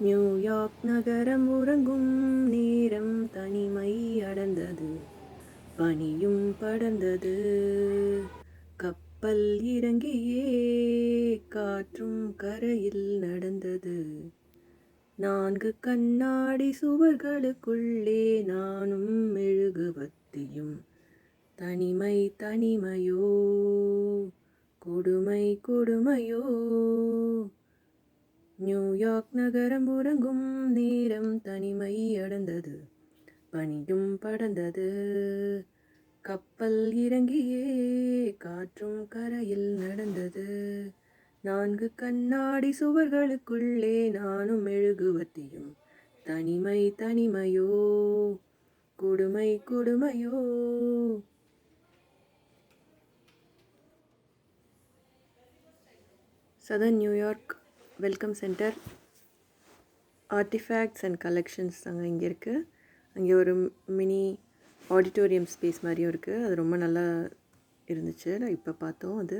New York நகரம் உறங்கும் நேரம் தனிமை அடர்ந்தது. பனியும் படர்ந்தது. கப்பல் இறங்கியே காற்றும் கரையில் நடந்தது. நான்கு கண்ணாடி சுவர்களுக்குள்ளே நானும் மெழுகுவத்தியும் தனிமை தனிமையோ கொடுமை கொடுமையோ. நியூயார்க் நகரம் உறங்கும் நேரம் தனிமை அடர்ந்தது. பனியும் படர்ந்தது. கப்பல் இறங்கியே காற்றும் கரையில் நடந்தது. நான்கு கண்ணாடி சுவர்களுக்குள்ளே நானும் மெழுகுவத்தியும் தனிமை தனிமையோ கொடுமை கொடுமையோ. Southern New York. Welcome centre. Artifacts and collections அங்கே இங்கே இருக்குது அங்கே ஒரு மினி ஆடிட்டோரியம் ஸ்பேஸ் மாதிரியும் இருக்குது அது ரொம்ப நல்லா இருந்துச்சு. நான் இப்போ பார்த்தோம் அது.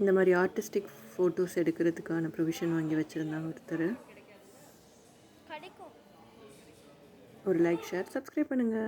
இந்த மாதிரி ஆர்டிஸ்டிக் ஃபோட்டோஸ் எடுக்கிறதுக்கான ப்ரொவிஷன் வாங்கி வச்சுருந்தாங்க ஒருத்தர். ஒரு லைக் ஷேர் சப்ஸ்கிரைப் பண்ணுங்கள்